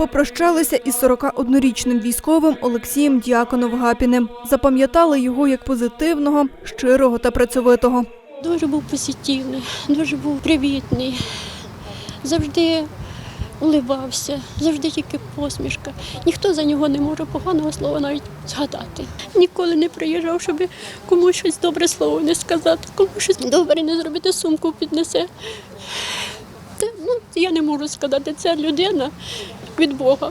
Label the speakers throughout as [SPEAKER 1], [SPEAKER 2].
[SPEAKER 1] Попрощалися із 41-річним військовим Олексієм Діаконов-Гапіним. Запам'ятали його як позитивного, щирого та працьовитого.
[SPEAKER 2] Дуже був позитивний, дуже був привітний, завжди уливався, завжди тільки посмішка. Ніхто за нього не може поганого слова навіть згадати. Ніколи не приїжджав, щоб комусь щось добре слово не сказати, комусь щось добре не зробити, сумку піднесе. Та, ну, я не можу сказати, це людина від Бога.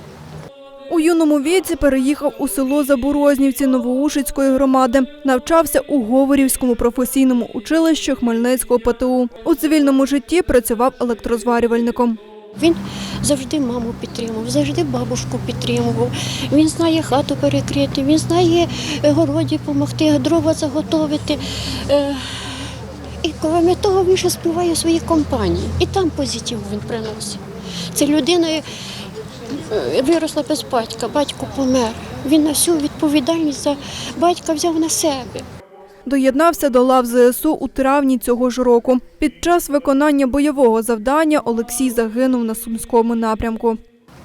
[SPEAKER 1] У юному віці переїхав у село Заборознівці Новоушицької громади. Навчався у Говорівському професійному училищі Хмельницького ПТУ. У цивільному житті працював електрозварювальником.
[SPEAKER 2] Він завжди маму підтримував, завжди бабушку підтримував. Він знає хату перекрити, він знає е, городі допомогти, дрова заготовити. Е, І крім того, він ще співає в своїй компанії. І там позитив він приносить. Це людина виросла без батька, батько помер. Він на всю відповідальність за батька взяв на себе.
[SPEAKER 1] Доєднався до лав ЗСУ у травні цього ж року. Під час виконання бойового завдання Олексій загинув на Сумському напрямку.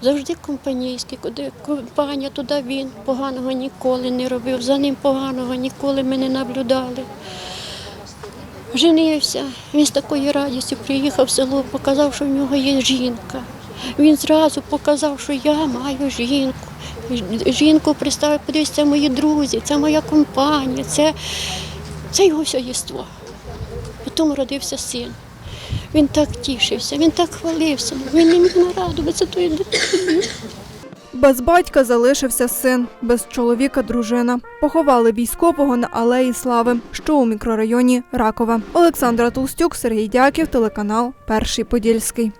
[SPEAKER 2] Завжди компанійський, куди компанія, туди він поганого ніколи не робив. За ним поганого ніколи ми не наблюдали. Женився, він з такою радістю приїхав в село, показав, що в нього є жінка. Він зразу показав, що я маю жінку. Жінку представив, подивись, це мої друзі, це моя компанія, це, це його все єство. Потім родився син. Він так тішився, він так хвалився, він не міг нарадуватися тою дитиною.
[SPEAKER 1] Без батька залишився син, без чоловіка дружина. Поховали військового на алеї Слави, що у мікрорайоні Ракова. Олександра Толстюк, Сергій Дяків, телеканал Перший Подільський.